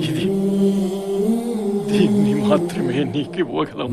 ఇది దీన్ని మాత్రమే నీకు ఇవ్వగలం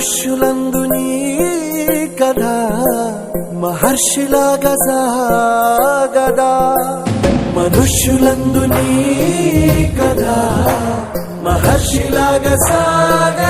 మనుష్యులందు నీ కథ మహర్షిలాగా సాగదా మనుష్యులందు నీ కథ మహర్షిలాగా సాగ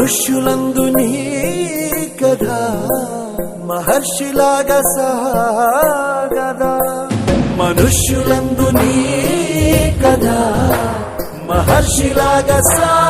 మనుష్యులందు నీ కథ మహర్షిలాగా సాగదా. మనుష్యులందు నీ కథ మహర్షిలాగా సా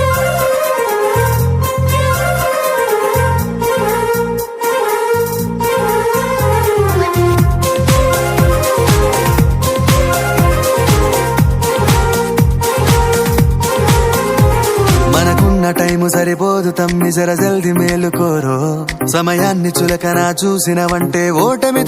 టైము సరిపోదు తమ్మి జర జల్ది మేలుకోరో. సమయాన్ని చులకన చూసినవంటే ఓటమితో